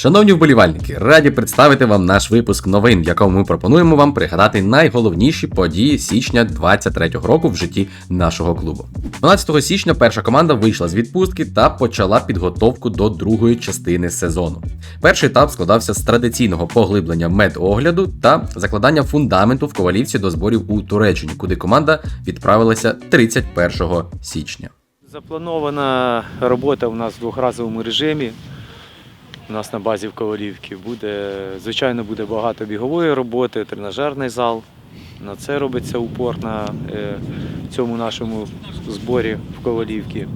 Шановні вболівальники, раді представити вам наш випуск новин, в якому ми пропонуємо вам пригадати найголовніші події січня 23-го року в житті нашого клубу. 12 січня перша команда вийшла з відпустки та почала підготовку до другої частини сезону. Перший етап складався з традиційного поглиблення медогляду та закладання фундаменту в ковалівці до зборів у Туреччині, куди команда відправилася 31 січня. Запланована робота у нас в двохразовому режимі. У нас на базі в Ковалівці буде, звичайно, буде багато бігової роботи, тренажерний зал. На це робиться упор на е, цьому нашому зборі в Ковалівці.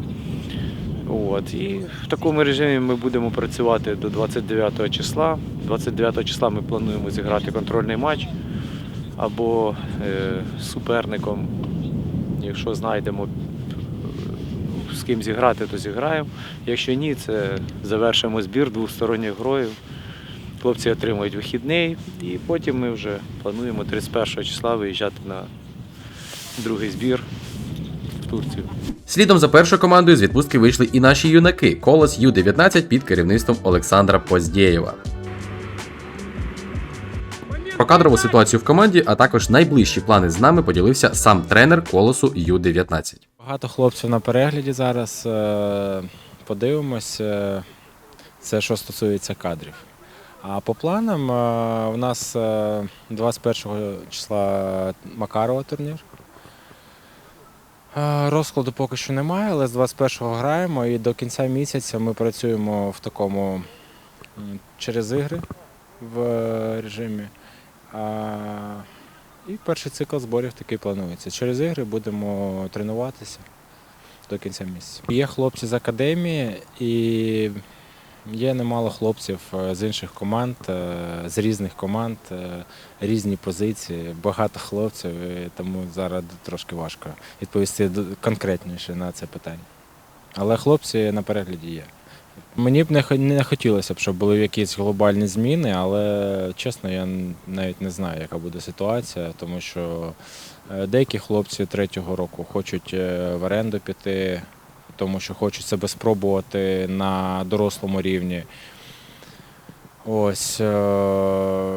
От. І в такому режимі ми будемо працювати до 29 числа. 29 числа ми плануємо зіграти контрольний матч або е, з суперником, якщо знайдемо ким зіграти, то зіграємо. Якщо ні, це завершимо збір двосторонньою грою. Хлопці отримують вихідний і потім ми вже плануємо 31 числа виїжджати на другий збір в Турцію. Слідом за першою командою з відпустки вийшли і наші юнаки Колос Ю-19 під керівництвом Олександра Поздєєва. Про кадрову ситуацію в команді, а також найближчі плани з нами поділився сам тренер Колосу Ю-19. Багато хлопців на перегляді зараз. е, Подивимось. е, Це що стосується кадрів. А по планам е, у нас е, 21 числа Макарова турнір. Розкладу поки що немає, але з 21-го граємо і до кінця місяця ми працюємо в такому через ігри в режимі. І перший цикл зборів такий планується. Через ігри будемо тренуватися до кінця місяця. Є хлопці з академії і є немало хлопців е, з інших команд, е, з різних команд, е, різні позиції, багато хлопців, і тому зараз трошки важко відповісти конкретніше на це питання. Але хлопці на перегляді є. Мені б не хотілося б, щоб були якісь глобальні зміни, але чесно, я навіть не знаю, яка буде ситуація, тому що е, деякі хлопці третього року хочуть е, в оренду піти, тому що хочуть себе спробувати на дорослому рівні. Ось е,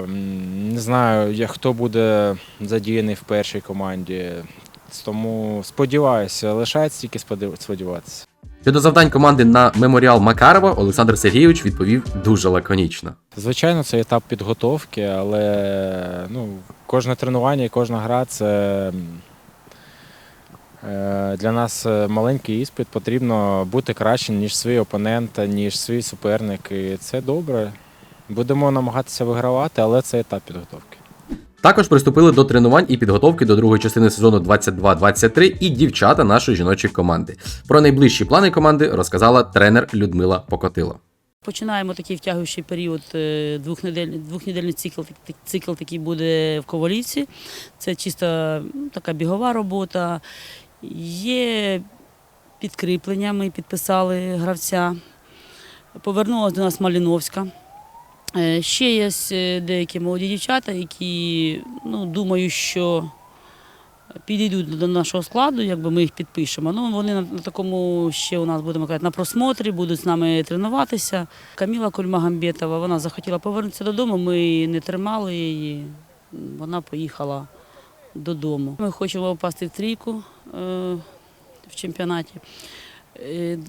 не знаю, хто буде задіяний в першій команді. Тому сподіваюся, лишається тільки сподіватися. Щодо завдань команди на меморіал Макарова, Олександр Сергійович відповів дуже лаконічно. Звичайно, це етап підготовки, але ну, кожне тренування і кожна гра це е, для нас е, маленький іспит. Потрібно бути кращим, ніж свій опонент, ніж свій суперник. І це добре. Будемо намагатися вигравати, але це етап підготовки. Також приступили до тренувань і підготовки до другої частини сезону 22-23 і дівчата нашої жіночої команди. Про найближчі плани команди розказала тренер Людмила Покотило. Починаємо такий втягуючий період, двохнедельний, двохнедельний цикл, цикл такий буде в Ковалівці. Це чисто ну, така бігова робота. Є підкріплення, ми підписали гравця. Повернулася до нас Маліновська. Е, Ще є е, деякі молоді дівчата, які ну, думаю, що підійдуть до нашого складу, якби ми їх підпишемо. Ну, вони на, такому ще у нас будемо казати на просмотрі, будуть з нами тренуватися. Каміла Кульмагамбетова, вона захотіла повернутися додому. Ми не тримали її. Вона поїхала додому. Ми хочемо попасти в трійку е, в чемпіонаті.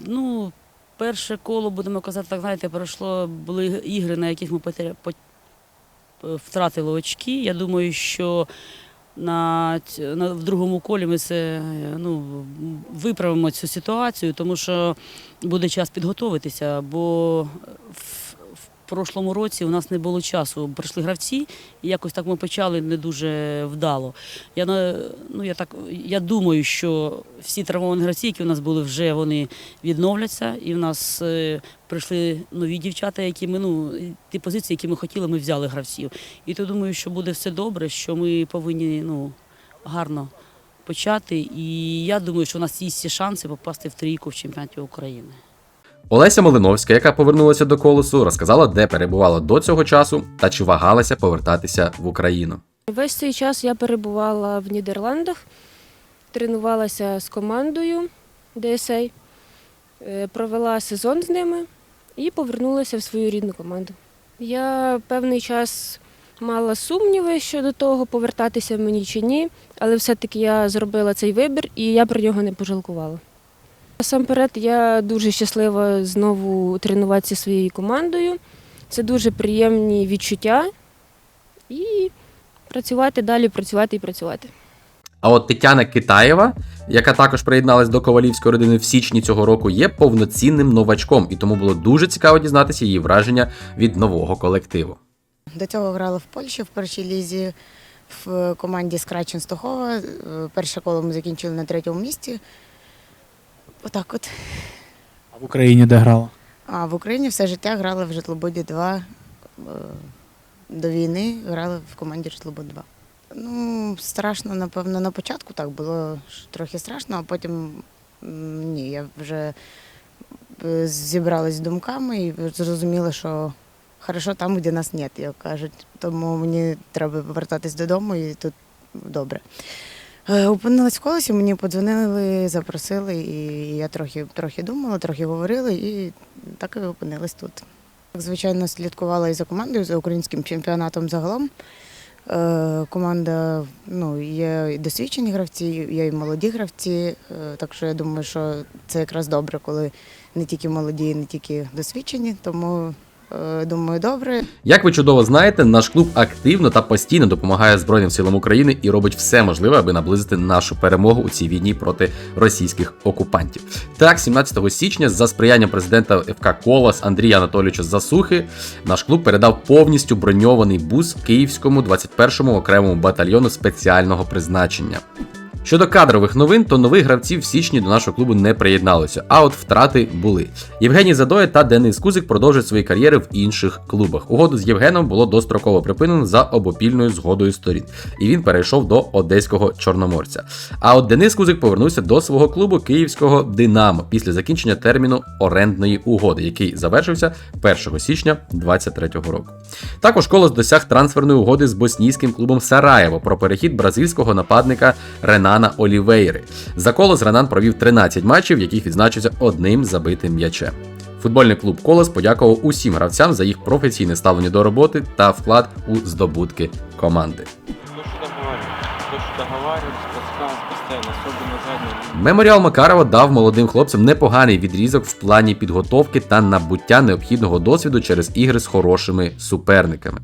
Ну, перше коло, будемо казати, так знаєте, пройшло, були ігри, на яких ми втратили очки. Я думаю, що на, на в другому колі ми це ну, виправимо цю ситуацію, тому що буде час підготуватися, бо в, в прошлому році у нас не було часу. Прийшли гравці, і якось так ми почали не дуже вдало. Я, ну, я, так, я думаю, що всі травмовані гравці, які у нас були, вже вони відновляться, і в нас е, прийшли нові дівчата, які ми, ну, ті позиції, які ми хотіли, ми взяли гравців. І то думаю, що буде все добре, що ми повинні ну, гарно почати. І я думаю, що у нас є всі шанси попасти в трійку в чемпіонаті України. Олеся Малиновська, яка повернулася до колосу, розказала, де перебувала до цього часу та чи вагалася повертатися в Україну. Весь цей час я перебувала в Нідерландах, тренувалася з командою DSA, е, провела сезон з ними і повернулася в свою рідну команду. Я певний час мала сумніви щодо того, повертатися мені чи ні, але все-таки я зробила цей вибір і я про нього не пожалкувала. Насамперед, я дуже щаслива знову тренуватися своєю командою. Це дуже приємні відчуття і працювати далі, працювати і працювати. А от Тетяна Китаєва, яка також приєдналась до ковалівської родини в січні цього року, є повноцінним новачком, і тому було дуже цікаво дізнатися її враження від нового колективу. До цього грала в Польщі в першій лізі в команді Скрач Ченстохова. Е, Перше коло ми закінчили на третьому місці. Отак от. А в Україні де грала? А в Україні все життя грала в Житлобуді 2. Е, До війни грала в команді Житлобуд 2. Ну, страшно, напевно, на початку так було трохи страшно, а потім ні, я вже е, зібралась з думками і зрозуміла, що хорошо там, де нас нет, як кажуть. Тому мені треба повертатись додому і тут добре. Е, Опинилась в колесі, мені подзвонили, запросили, і я трохи, трохи думала, трохи говорила, і так і опинилась тут. Звичайно, слідкувала і за командою, за українським чемпіонатом загалом. Е, Команда ну, є і досвідчені гравці, є і молоді гравці. е, Так що я думаю, що це якраз добре, коли не тільки молоді, не тільки досвідчені. Тому думаю, добре. Як ви чудово знаєте, наш клуб активно та постійно допомагає Збройним силам України і робить все можливе, аби наблизити нашу перемогу у цій війні проти російських окупантів. Так, 17 січня, за сприяння президента ФК Колос Андрія Анатолійовича Засухи, наш клуб передав повністю броньований бус Київському 21-му окремому батальйону спеціального призначення. Щодо кадрових новин, то нових гравців в січні до нашого клубу не приєдналося, а от втрати були. Євгеній Задоя та Денис Кузик продовжують свої кар'єри в інших клубах. Угоду з Євгеном було достроково припинено за обопільною згодою сторін, і він перейшов до одеського чорноморця. А от Денис Кузик повернувся до свого клубу київського Динамо після закінчення терміну орендної угоди, який завершився 1 січня 2023 року. Також Колос досяг трансферної угоди з боснійським клубом Сараєво про перехід бразильського нападника Ренана Олівейри. За Колос Ренан провів 13 матчів, в яких відзначився одним забитим м'ячем. Футбольний клуб Колос подякував усім гравцям за їх професійне ставлення до роботи та вклад у здобутки команди. Меморіал Макарова дав молодим хлопцям непоганий відрізок в плані підготовки та набуття необхідного досвіду через ігри з хорошими суперниками.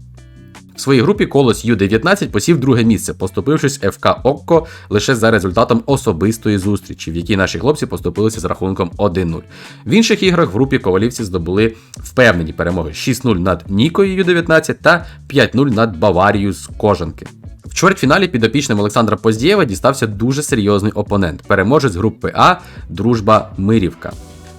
В своїй групі Колос Ю-19 посів друге місце, поступившись ФК Окко лише за результатом особистої зустрічі, в якій наші хлопці поступилися з рахунком 1-0. В інших іграх в групі ковалівці здобули впевнені перемоги 6-0 над Нікою Ю-19 та 5-0 над Баварією з Кожанки. В чвертьфіналі підопічним Олександра Поздієва дістався дуже серйозний опонент переможець групи А Дружба Мирівка.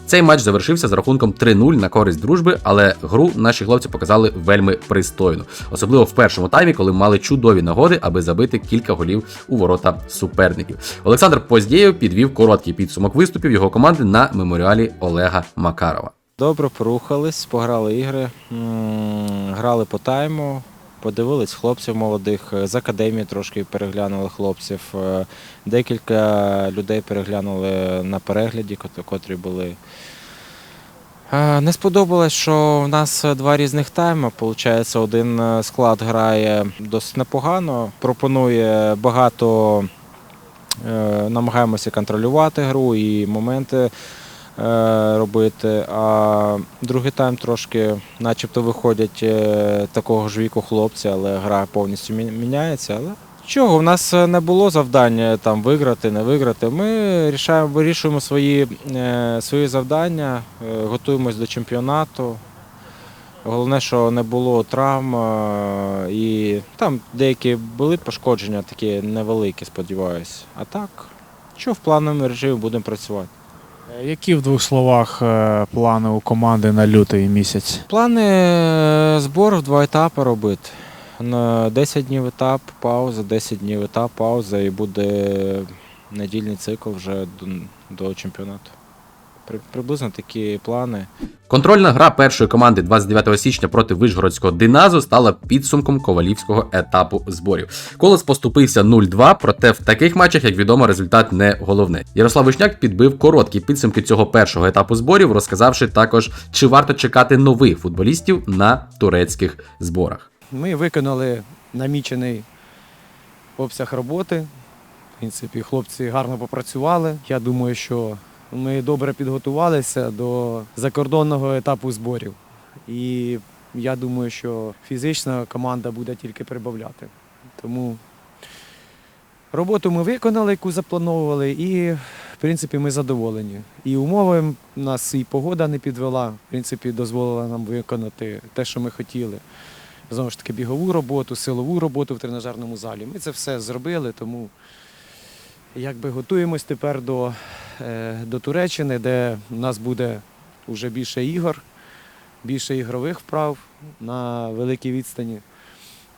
Цей матч завершився з рахунком 3-0 на користь дружби, але гру наші хлопці показали вельми пристойно, особливо в першому таймі, коли мали чудові нагоди, аби забити кілька голів у ворота суперників. Олександр Поздєєв підвів короткий підсумок виступів його команди на меморіалі Олега Макарова. Добре порухались, пограли ігри, грали по тайму, подивились хлопців молодих, е, з академії трошки переглянули хлопців. е, Декілька людей переглянули на перегляді, котрі були. Е, Не сподобалось, що в нас два різних тайми. Получається, один склад грає досить непогано, пропонує багато, намагаємося контролювати гру і моменти робити. А другий тайм трошки, начебто, виходять е, такого ж віку хлопці, але гра повністю міняється. Але чого, в нас е, не було завдання там виграти, не виграти. Ми рішаємо, вирішуємо свої, е, свої завдання, е, готуємось до чемпіонату. Головне, що не було травм, е, і там деякі були пошкодження, такі невеликі, сподіваюся. А так, що в плановому режимі будемо працювати. Е, Які в двох словах е, плани у команди на лютий місяць? Плани е, збору в два етапи робити. На 10 днів етап, пауза, 10 днів етап, пауза і буде недільний цикл вже до, до чемпіонату. При- Приблизно такі плани. Контрольна гра першої команди 29 січня проти Вишгородського Диназу стала підсумком ковалівського етапу зборів. Колос поступився 0-2, проте в таких матчах, як відомо, результат не головне. Ярослав Вишняк підбив короткі підсумки цього першого етапу зборів, розказавши також, чи варто чекати нових футболістів на турецьких зборах. Ми виконали намічений обсяг роботи. В принципі, хлопці гарно попрацювали. Я думаю, що ми добре підготувалися до закордонного етапу зборів. І я думаю, що фізично команда буде тільки прибавляти. Тому роботу ми виконали, яку заплановували, і в принципі ми задоволені. І умови нас і погода не підвела, в принципі, дозволила нам виконати те, що ми хотіли знову ж таки бігову роботу, силову роботу в тренажерному залі. Ми це все зробили, тому якби готуємось тепер до, е, до Туреччини, де у нас буде вже більше ігор, більше ігрових вправ на великій відстані.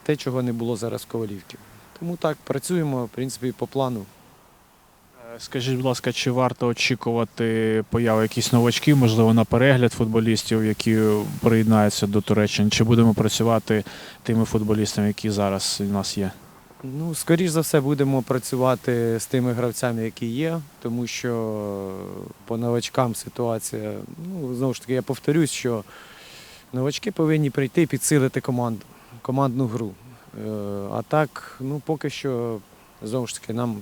Те, чого не було зараз в Ковалівці. Тому так, працюємо, в принципі, по плану. Е, Скажіть, будь ласка, чи варто очікувати появи якихось новачків, можливо, на перегляд футболістів, які приєднаються до Туреччини, чи будемо працювати тими футболістами, які зараз у нас є? Ну, скоріш за все, будемо працювати з тими гравцями, які є, тому що по новачкам ситуація, ну, знову ж таки, я повторюсь, що новачки повинні прийти і підсилити команду, командну гру. Е, А так, ну, поки що, знову ж таки, нам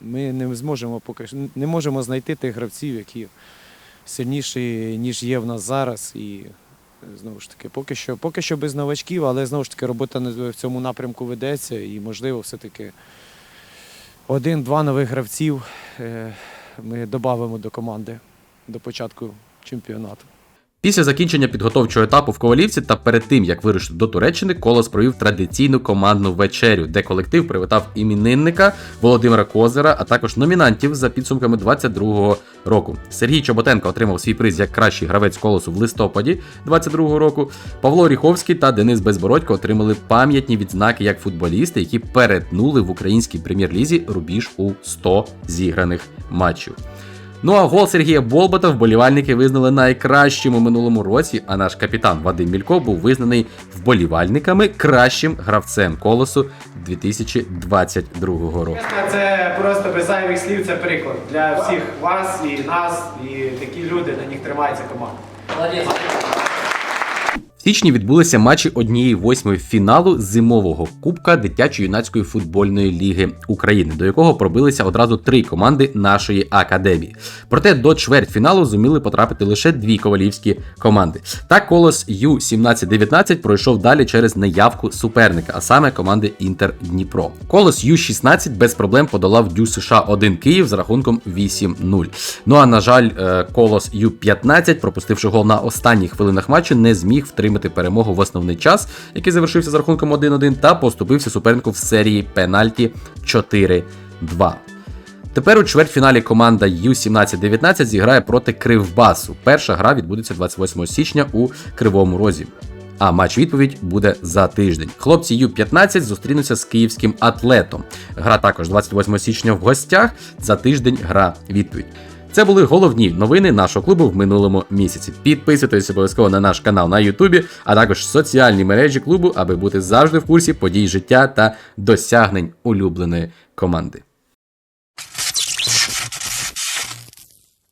ми не зможемо поки що не можемо знайти тих гравців, які сильніші, ніж є в нас зараз. І Знову ж таки, поки що, поки що без новачків, але знову ж таки робота в цьому напрямку ведеться і, можливо, все-таки один-два нових гравців е, ми додамо до команди до початку чемпіонату. Після закінчення підготовчого етапу в Ковалівці та перед тим, як вирушити до Туреччини, Колос провів традиційну командну вечерю, де колектив привітав іменинника Володимира Козира, а також номінантів за підсумками 22-го року. Сергій Чоботенко отримав свій приз як кращий гравець колосу в листопаді 22-го року. Павло Ріховський та Денис Безбородько отримали пам'ятні відзнаки як футболісти, які перетнули в українській прем'єр-лізі рубіж у 100 зіграних матчів. Ну а гол Сергія Болбота вболівальники визнали найкращим у минулому році, а наш капітан Вадим Мілько був визнаний вболівальниками кращим гравцем колосу 2022 року. Це просто без зайвих слів, це приклад для всіх вас і нас, і такі люди, на них тримається команда. В січні відбулися матчі однієї восьмої фіналу зимового кубка дитячо-юнацької футбольної ліги України, до якого пробилися одразу три команди нашої академії. Проте до чвертьфіналу зуміли потрапити лише дві ковалівські команди. Так колос Ю-17-19 пройшов далі через неявку суперника, а саме команди Інтер Дніпро. Колос Ю-16 без проблем подолав Дю США 1 Київ з рахунком 8-0. Ну а на жаль, е, колос Ю-15, пропустивши гол на останніх хвилинах матчу, не зміг втримати перемогу в основний час, який завершився з рахунком 1-1, та поступився супернику в серії пенальті 4-2. Тепер у чвертьфіналі команда Ю-17-19 зіграє проти Кривбасу. Перша гра відбудеться 28 січня у Кривому Розі. А матч відповідь буде за тиждень. Хлопці Ю-15 зустрінуться з київським атлетом. Гра також 28 січня в гостях. За тиждень гра відповідь. Це були головні новини нашого клубу в минулому місяці. Підписуйтесь обов'язково на наш канал на Ютубі, а також соціальні мережі клубу, аби бути завжди в курсі подій життя та досягнень улюбленої команди.